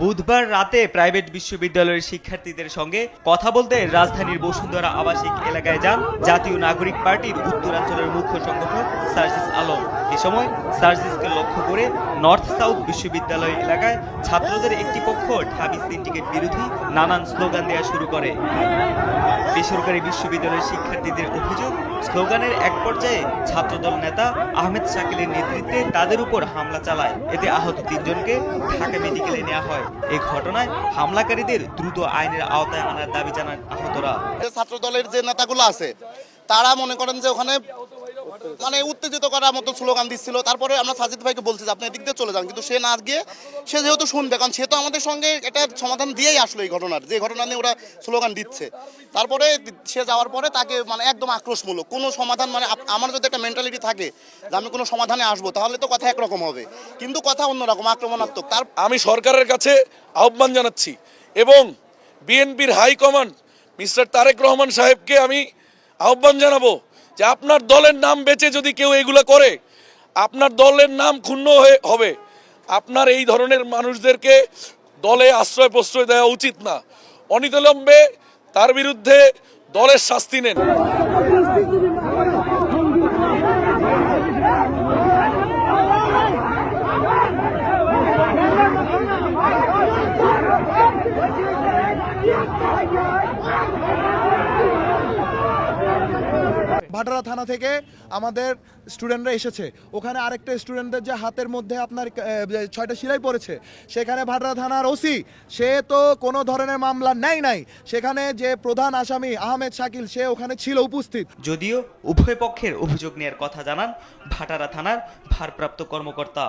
বুধবার রাতে প্রাইভেট বিশ্ববিদ্যালয়ের শিক্ষার্থীদের সঙ্গে কথা বলতে রাজধানীর বসুন্ধরা আবাসিক এলাকায় যান জাতীয় নাগরিক পার্টির উত্তরাঞ্চলের মুখ্য সংগঠক সার্জিস আলম। এ সময় সার্জিসকে লক্ষ্য করে নর্থ সাউথ বিশ্ববিদ্যালয় এলাকায় ছাত্রদের একটি পক্ষ ঢাবি সিন্ডিকেট বিরোধী নানান স্লোগান দেওয়া শুরু করে। বেসরকারি বিশ্ববিদ্যালয়ের শিক্ষার্থীদের অভিযোগ স্লোগানের এক পর্যায়ে ছাত্রদল নেতা আহমেদ শাকিলের নেতৃত্বে তাদের উপর হামলা চালায়। এতে আহত তিনজনকে ঢাকা মেডিকেলে নেওয়া হয়। এই ঘটনায় হামলাকারীদের দ্রুত আইনের আওতায় আনার দাবি জানান আহতরা। ছাত্রদলের ছাত্র দলের যে নেতাগুলো আছে, তারা মনে করেন যে ওখানে মানে উত্তেজিত করার মতো স্লোগান দিচ্ছিল। তারপরে আমরা সাজিদ ভাইকে বলছি যে, আপনি এদিক দিয়ে চলে যান। কিন্তু সে না গিয়ে, সে যেহেতু শুনবে, কারণ সে তো আমাদের সঙ্গে এটা সমাধান দিয়েই আসলো এই ঘটনার, যে ঘটনা নিয়ে ওরা স্লোগান দিচ্ছে। তারপরে সে যাওয়ার পরে তাকে মানে একদম আক্রোশমূলক, কোনো সমাধান মানে আমার যদি একটা মেন্টালিটি থাকে যে আমি কোনো সমাধানে আসব, তাহলে তো কথা একরকম হবে। কিন্তু কথা অন্যরকম, আক্রমণাত্মক। তার আমি সরকারের কাছে আহ্বান জানাচ্ছি এবং বিএনপির হাইকমান্ড মিস্টার তারেক রহমান সাহেবকে আমি আহ্বান জানাব যে আপনার দলের নাম বেচে যদি কেউ এগুলো করে, আপনার দলের নাম ক্ষুণ্ণ হয়ে হবে। আপনার এই ধরনের মানুষদেরকে দলে আশ্রয় প্রশ্রয় দেওয়া উচিত না। অনিতলম্বে তার বিরুদ্ধে দলের শাস্তি নেন। ভাটারা থানা থেকে আমাদের স্টুডেন্টরা এসেছে। ওখানে আরেকটা স্টুডেন্টদের যে হাতের মধ্যে আপনার ছয়টা সিলাই পড়েছে, সেখানে ভাটারা থানার ওসি, সে তো কোনো ধরনের মামলা নেয় নাই। সেখানে যে প্রধান আসামি আহমেদ শাকিল, সে ওখানে ছিল উপস্থিত। যদিও উভয় পক্ষের অভিযোগ নেওয়ার কথা জানান ভাটারা থানার ভারপ্রাপ্ত কর্মকর্তা।